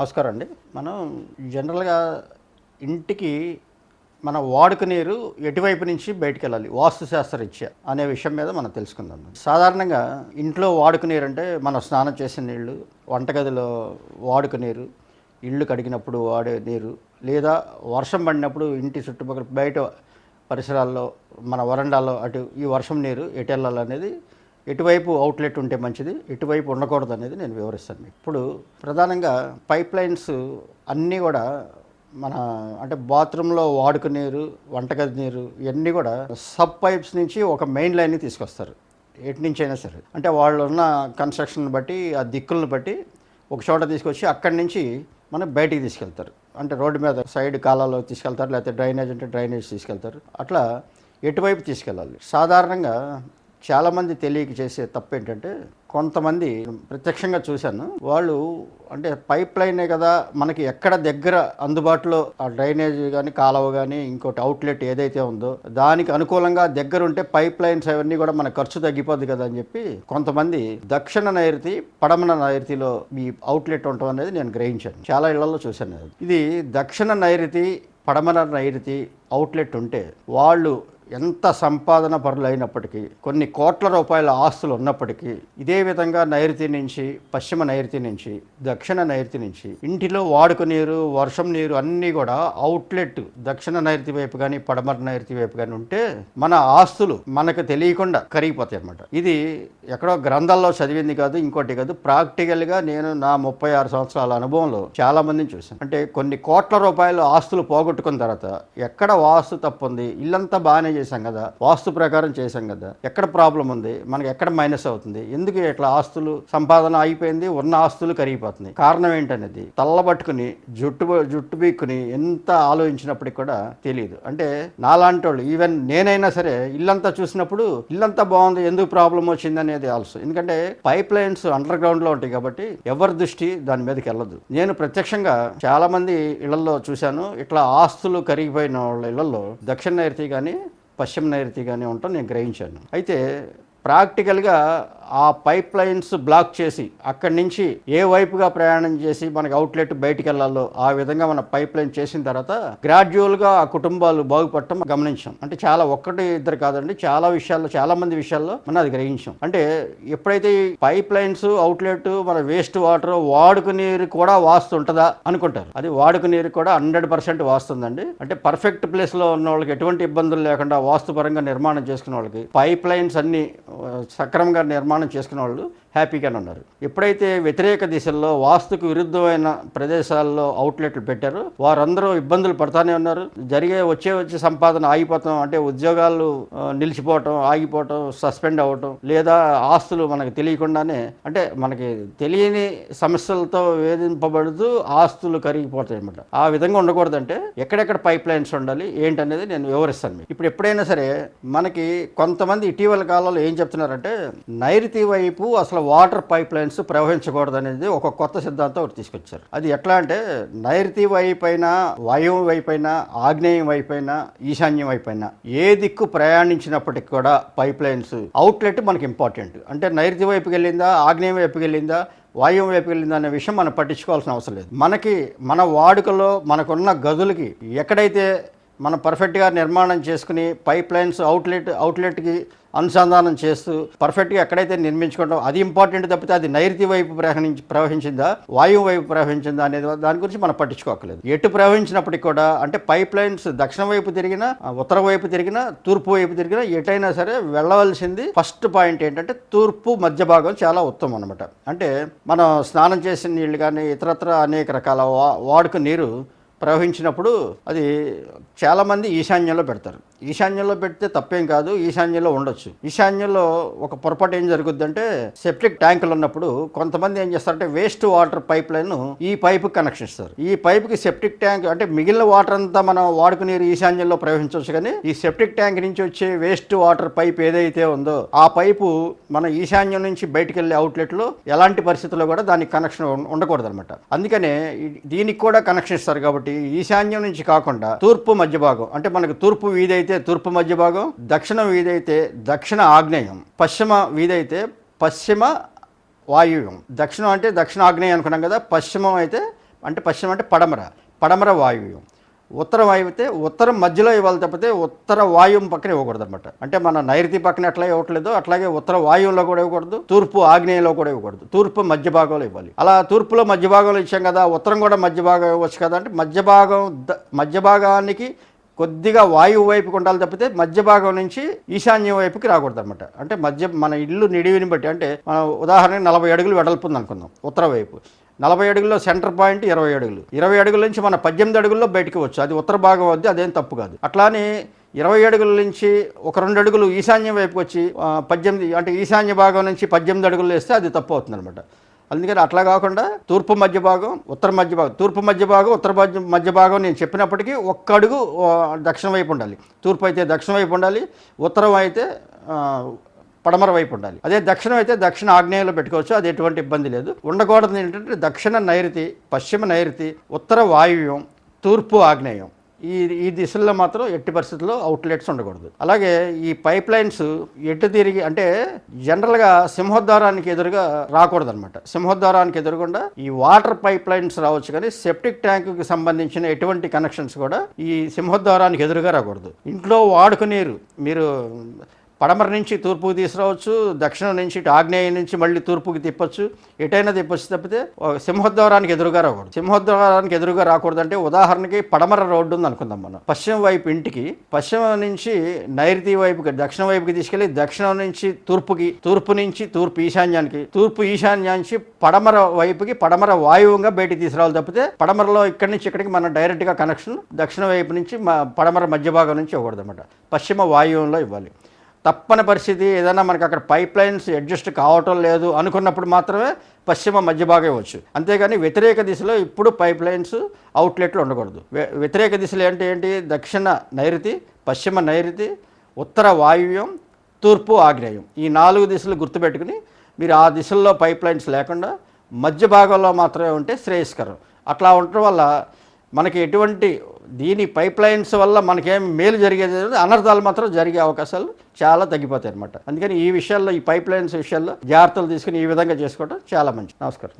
నమస్కారం అండి. మనం జనరల్గా ఇంటికి మన వాడుక నీరు ఎటువైపు నుంచి బయటికి వెళ్ళాలి వాస్తుశాస్త్రరీత్యా అనే విషయం మీద మనం తెలుసుకుందాం. సాధారణంగా ఇంట్లో వాడుక నీరు అంటే మనం స్నానం చేసిన నీళ్ళు వంటగదిలో వాడుక నీరు ఇళ్ళు కడిగినప్పుడు వాడే నీరు లేదా వర్షం పడినప్పుడు ఇంటి చుట్టుపక్కల బయట పరిసరాల్లో మన వరండాలో అటు ఈ వర్షం నీరు ఎటు వెళ్ళాలనేది ఎటువైపు అవుట్లెట్ ఉంటే మంచిది ఎటువైపు ఉండకూడదు అనేది నేను వివరిస్తాను. ఇప్పుడు ప్రధానంగా పైప్ లైన్స్ అన్నీ కూడా మన అంటే బాత్రూంలో వాడుక నీరు వంటగది నీరు ఇవన్నీ కూడా సబ్ పైప్స్ నుంచి ఒక మెయిన్ లైన్ని తీసుకొస్తారు. ఎటు నుంచి అయినా సరే. అంటే వాళ్ళు ఉన్న కన్స్ట్రక్షన్ బట్టి ఆ దిక్కులను బట్టి ఒక చోట తీసుకొచ్చి అక్కడి నుంచి మనం బయటికి తీసుకెళ్తారు. అంటే రోడ్డు మీద సైడ్ కాలాల్లో తీసుకెళ్తారు లేకపోతే డ్రైనేజ్ అంటే డ్రైనేజ్ తీసుకెళ్తారు. అట్లా ఎటువైపు తీసుకెళ్ళాలి? సాధారణంగా చాలామంది తెలియక చేసే తప్పు ఏంటంటే కొంతమంది ప్రత్యక్షంగా చూశాను వాళ్ళు అంటే పైప్ లైనే కదా మనకి ఎక్కడ దగ్గర అందుబాటులో ఆ డ్రైనేజ్ కానీ కాలువ కానీ ఇంకోటి అవుట్లెట్ ఏదైతే ఉందో దానికి అనుకూలంగా దగ్గర ఉంటే పైప్ లైన్స్ అవన్నీ కూడా మన ఖర్చు తగ్గిపోద్ది కదా అని చెప్పి కొంతమంది దక్షిణ నైరుతి పడమన నైరుతిలో ఈ అవుట్లెట్ ఉండటం అనేది నేను గ్రహించాను చాలా ఇళ్ళలో చూశాను అది. ఇది దక్షిణ నైరుతి పడమర నైరుతి అవుట్లెట్ ఉంటే వాళ్ళు ఎంత సంపాదన పరులు అయినప్పటికీ కొన్ని కోట్ల రూపాయల ఆస్తులు ఉన్నప్పటికీ ఇదే విధంగా నైరుతి నుంచి పశ్చిమ నైరుతి నుంచి దక్షిణ నైరుతి నుంచి ఇంటిలో వాడుక నీరు వర్షం నీరు అన్నీ కూడా అవుట్లెట్ దక్షిణ నైరుతి వైపు కానీ పడమర నైరుతి వైపు కానీ ఉంటే మన ఆస్తులు మనకు తెలియకుండా కరిగిపోతాయి అన్నమాట. ఇది ఎక్కడో గ్రంథాల్లో చదివింది కాదు ఇంకోటి కాదు. ప్రాక్టికల్గా నేను నా ముప్పై ఆరు సంవత్సరాల అనుభవంలో చాలా మందిని చూశాను. అంటే కొన్ని కోట్ల రూపాయలు ఆస్తులు పోగొట్టుకున్న తర్వాత ఎక్కడ వాస్తు తప్పు ఉంది ఇల్లంతా బాగానే చేశాం కదా వాస్తు ప్రకారం చేశాం కదా ఎక్కడ ప్రాబ్లం ఉంది మనకి ఎక్కడ మైనస్ అవుతుంది ఎందుకు ఇట్లా ఆస్తులు సంపాదన అయిపోయింది ఉన్న ఆస్తులు కరిగిపోతుంది కారణం ఏంటనేది తల్లబట్టుకుని జుట్టు జుట్టు బీక్కుని ఎంత ఆలోచించినప్పటికి కూడా తెలియదు అంటే నాలాంటి వాళ్ళు ఈవెన్ నేనైనా సరే ఇల్లంతా చూసినప్పుడు ఇల్లంతా బాగుంది ఎందుకు ప్రాబ్లం వచ్చింది అనేది ఆల్సో. ఎందుకంటే పైప్ లైన్స్ అండర్ గ్రౌండ్లో ఉంటాయి కాబట్టి ఎవరి దృష్టి దాని మీదకి వెళ్ళదు. నేను ప్రత్యక్షంగా చాలా మంది ఇళ్ళలో చూశాను ఇట్లా ఆస్తులు కరిగిపోయిన వాళ్ళ ఇళ్ళలో దక్షిణ నైరుతి కానీ పశ్చిమ నైరుతిగానే ఉంటాం నేను గ్రహించాను. అయితే ప్రాక్టికల్గా ఆ పైప్ లైన్స్ బ్లాక్ చేసి అక్కడి నుంచి ఏ వైపుగా ప్రయాణం చేసి మనకి అవుట్లెట్ బయటికి వెళ్ళాలో ఆ విధంగా మన పైప్ లైన్ చేసిన తర్వాత గ్రాడ్యువల్గా ఆ కుటుంబాలు బాగుపడటం గమనించాం. అంటే చాలా ఒక్కటి ఇద్దరు కాదండి చాలా విషయాల్లో చాలా మంది విషయాల్లో మనం అది గ్రహించాం. అంటే ఎప్పుడైతే పైప్ లైన్స్ అవుట్లెట్ మన వేస్ట్ వాటర్ వాడుక నీరు కూడా వాస్తుంటుందా అనుకుంటారు. అది వాడుక నీరు కూడా హండ్రెడ్ పర్సెంట్ వాస్తుందండి. అంటే పర్ఫెక్ట్ ప్లేస్లో ఉన్న వాళ్ళకి ఎటువంటి ఇబ్బందులు లేకుండా వాస్తుపరంగా నిర్మాణం చేసుకున్న వాళ్ళకి పైప్ లైన్స్ అన్ని సక్రమంగా నిర్మాణం చేసుకున్న వాళ్ళు హ్యాపీగానే ఉన్నారు. ఎప్పుడైతే వ్యతిరేక దిశల్లో వాస్తుకు విరుద్ధమైన ప్రదేశాల్లో అవుట్లెట్లు పెట్టారో వారందరూ ఇబ్బందులు పడతానే ఉన్నారు. జరిగే వచ్చే వచ్చే సంపాదన ఆగిపోతాం అంటే ఉద్యోగాలు నిలిచిపోవటం ఆగిపోవటం సస్పెండ్ అవ్వటం లేదా ఆస్తులు మనకు తెలియకుండానే అంటే మనకి తెలియని సమస్యలతో వేధింపబడుతూ ఆస్తులు కరిగిపోతాయి అనమాట ఆ విధంగా ఉండకూడదంటే ఎక్కడెక్కడ పైప్ లైన్స్ ఉండాలి ఏంటనేది నేను వివరిస్తాను మీకు. ఇప్పుడు ఎప్పుడైనా సరే మనకి కొంతమంది ఇటీవల కాలంలో ఏం చెప్తున్నారంటే నైరుతి వైపు అసలు వాటర్ పైప్ లైన్స్ ప్రవహించకూడదు అనేది ఒక కొత్త సిద్ధాంతం ఒకటి తీసుకొచ్చారు. అది ఎట్లా అంటే నైరుతి వైపు అయినా వాయువు వైపు అయినా ఆగ్నేయం వైపు అయినా ఈశాన్యం వైపు అయినా ఏ దిక్కు ప్రయాణించినప్పటికి కూడా పైప్ లైన్స్ అవుట్లెట్ మనకి ఇంపార్టెంట్. అంటే నైరుతి వైపుకి వెళ్ళిందా ఆగ్నేయం వైపుకి వెళ్ళిందా వాయువు వైపు వెళ్ళింది అనే విషయం మనం పట్టించుకోవాల్సిన అవసరం లేదు. మనకి మన వాడుకలో మనకున్న గదులకి ఎక్కడైతే మనం పర్ఫెక్ట్గా నిర్మాణం చేసుకుని పైప్ లైన్స్ అవుట్లెట్ అవుట్లెట్కి అనుసంధానం చేస్తూ పర్ఫెక్ట్గా ఎక్కడైతే నిర్మించుకుంటాం అది ఇంపార్టెంట్ తప్పితే అది నైరుతి వైపు ప్రవహించి ప్రవహించిందా వాయువు వైపు ప్రవహించిందా అనేది దాని గురించి మనం పట్టించుకోకలేదు. ఎటు ప్రవహించినప్పటికీ కూడా అంటే పైప్ లైన్స్ దక్షిణ వైపు తిరిగినా ఉత్తర వైపు తిరిగినా తూర్పు వైపు తిరిగినా ఎటైనా సరే వెళ్ళవలసింది ఫస్ట్ పాయింట్ ఏంటంటే తూర్పు మధ్య భాగం చాలా ఉత్తమం అనమాట అంటే మనం స్నానం చేసిన నీళ్ళు కానీ ఇతరత్ర అనేక రకాల వాడుక నీరు ప్రవహించినప్పుడు అది చాలామంది ఈశాన్యంలో పెడతారు. ఈశాన్యంలో పెడితే తప్పేం కాదు ఈశాన్యంలో ఉండొచ్చు. ఈశాన్యంలో ఒక పొరపాటు ఏం జరుగుద్దంటే సెప్టిక్ ట్యాంకులు ఉన్నప్పుడు కొంతమంది ఏం చేస్తారంటే వేస్ట్ వాటర్ పైప్ లైన్ ఈ పైపు కనెక్షన్ ఇస్తారు ఈ పైపుకి సెప్టిక్ ట్యాంక్ అంటే మిగిలిన వాటర్ అంతా మనం వాడుకునే ఈశాన్యంలో ప్రవహించవచ్చు కానీ ఈ సెప్టిక్ ట్యాంక్ నుంచి వచ్చే వేస్ట్ వాటర్ పైప్ ఏదైతే ఉందో ఆ పైపు మన ఈశాన్యం నుంచి బయటకు వెళ్ళే అవుట్లెట్లో ఎలాంటి పరిస్థితుల్లో కూడా దానికి కనెక్షన్ ఉండకూడదు అనమాట అందుకనే దీనికి కూడా కనెక్షన్ ఇస్తారు కాబట్టి ఈశాన్యం నుంచి కాకుండా తూర్పు మధ్య భాగం అంటే మనకు తూర్పు వీధి అయితే తూర్పు మధ్య భాగం దక్షిణ వీధి అయితే దక్షిణ ఆగ్నేయం పశ్చిమ వీధి అయితే పశ్చిమ వాయువ్యం. దక్షిణం అంటే దక్షిణ ఆగ్నేయం అనుకున్నాం కదా పశ్చిమం అయితే అంటే పశ్చిమ అంటే పడమర పడమర వాయువ్యం. ఉత్తర వాయువు అయితే ఉత్తరం మధ్యలో ఇవ్వాలి తప్పితే ఉత్తర వాయువు పక్కన ఇవ్వకూడదు అనమాట అంటే మన నైరుతి పక్కన ఎట్లా ఇవ్వట్లేదు అట్లాగే ఉత్తర వాయువులో కూడా ఇవ్వకూడదు తూర్పు ఆగ్నేయంలో కూడా ఇవ్వకూడదు. తూర్పు మధ్య భాగంలో ఇవ్వాలి. అలా తూర్పులో మధ్య భాగంలో ఇచ్చాం కదా ఉత్తరం కూడా మధ్య భాగం ఇవ్వచ్చు కదా అంటే మధ్య భాగం ద- మధ్య భాగానికి కొద్దిగా వాయువు వైపుకి ఉండాలి తప్పితే మధ్య భాగం నుంచి ఈశాన్యం వైపుకి రాకూడదు అనమాట అంటే మధ్య మన ఇల్లు నిడివిని బట్టి అంటే మనం ఉదాహరణకి నలభై అడుగులు వెడల్పుంది అనుకుందాం ఉత్తర వైపు. నలభై అడుగుల్లో సెంటర్ పాయింట్ ఇరవై అడుగులు. ఇరవై అడుగుల నుంచి మన పద్దెనిమిది అడుగుల్లో బయటికి వచ్చు అది ఉత్తర భాగం వద్ద అదేం తప్పు కాదు. అట్లానే ఇరవై అడుగుల నుంచి ఒక రెండు అడుగులు ఈశాన్యం వైపుకి వచ్చి పద్దెనిమిది అంటే ఈశాన్య భాగం నుంచి పద్దెనిమిది అడుగులు వేస్తే అది తప్పు అవుతుంది అనమాట అందుకని అట్లా కాకుండా తూర్పు మధ్య భాగం ఉత్తర మధ్య భాగం తూర్పు మధ్య భాగం ఉత్తర మధ్య మధ్య భాగం నేను చెప్పినప్పటికీ ఒక్క అడుగు దక్షిణ వైపు ఉండాలి. తూర్పు అయితే దక్షిణ వైపు ఉండాలి ఉత్తరం అయితే పడమర వైపు ఉండాలి. అదే దక్షిణం అయితే దక్షిణ ఆగ్నేయంలో పెట్టుకోవచ్చు అది ఎటువంటి ఇబ్బంది లేదు. ఉండకూడదు ఏంటంటే దక్షిణ నైరుతి పశ్చిమ నైరుతి ఉత్తర వాయువ్యం తూర్పు ఆగ్నేయం. ఈ ఈ దిశల్లో మాత్రం ఎట్టి పరిస్థితుల్లో అవుట్లెట్స్ ఉండకూడదు. అలాగే ఈ పైప్ లైన్స్ ఎటు తిరిగి అంటే జనరల్గా సింహద్వారానికి ఎదురుగా రాకూడదు అనమాట సింహద్వారానికి ఎదురుకుండా ఈ వాటర్ పైప్ లైన్స్ రావచ్చు కానీ సెప్టిక్ ట్యాంకుకి సంబంధించిన ఎటువంటి కనెక్షన్స్ కూడా ఈ సింహద్వారానికి ఎదురుగా రాకూడదు. ఇంట్లో వాడుకునేరు. మీరు పడమర నుంచి తూర్పుకి తీసుకురావచ్చు దక్షిణం నుంచి ఇటు ఆగ్నేయం నుంచి మళ్ళీ తూర్పుకి తిప్పొచ్చు ఎటైనా తిప్పొచ్చు తప్పితే సింహద్వారానికి ఎదురుగా రాకూడదు. సింహద్వారానికి ఎదురుగా రాకూడదు అంటే ఉదాహరణకి పడమర రోడ్డు ఉంది అనుకుందాం మనం. పశ్చిమ వైపు ఇంటికి పశ్చిమ నుంచి నైరుతి వైపుకి దక్షిణ వైపుకి తీసుకెళ్ళి దక్షిణం నుంచి తూర్పుకి తూర్పు నుంచి తూర్పు ఈశాన్యానికి తూర్పు ఈశాన్యానికి పడమర వైపుకి పడమర వాయువుగా బయటికి తీసుకురావాలి తప్పితే పడమరలో ఇక్కడి నుంచి ఇక్కడికి మనం డైరెక్ట్గా కనెక్షన్ దక్షిణ వైపు నుంచి మా పడమర మధ్య భాగం నుంచి ఇవ్వకూడదు అనమాట పశ్చిమ వాయువులో ఇవ్వాలి. తప్పని పరిస్థితి ఏదైనా మనకి అక్కడ పైప్ లైన్స్ అడ్జస్ట్ కావటం లేదు అనుకున్నప్పుడు మాత్రమే పశ్చిమ మధ్య భాగం ఇవ్వచ్చు. అంతేగాని వ్యతిరేక దిశలో ఇప్పుడు పైప్ లైన్స్ అవుట్లెట్లు ఉండకూడదు. వ్యతిరేక దిశలు అంటే ఏంటి? దక్షిణ నైరుతి పశ్చిమ నైరుతి ఉత్తర వాయువ్యం తూర్పు ఆగ్నేయం. ఈ నాలుగు దిశలు గుర్తుపెట్టుకుని మీరు ఆ దిశల్లో పైప్ లైన్స్ లేకుండా మధ్య భాగంలో మాత్రమే ఉంటే శ్రేయస్కరం. అట్లా ఉండటం వల్ల మనకి ఎటువంటి దీని పైప్ లైన్స్ వల్ల మనకేం మేలు జరిగేది అనర్థాలు మాత్రం జరిగే అవకాశాలు చాలా తగ్గిపోతాయి అనమాట అందుకని ఈ విషయాల్లో ఈ పైప్ లైన్స్ విషయాల్లో జాగ్రత్తలు తీసుకుని ఈ విధంగా చేసుకోవడం చాలా మంచిది. నమస్కారం.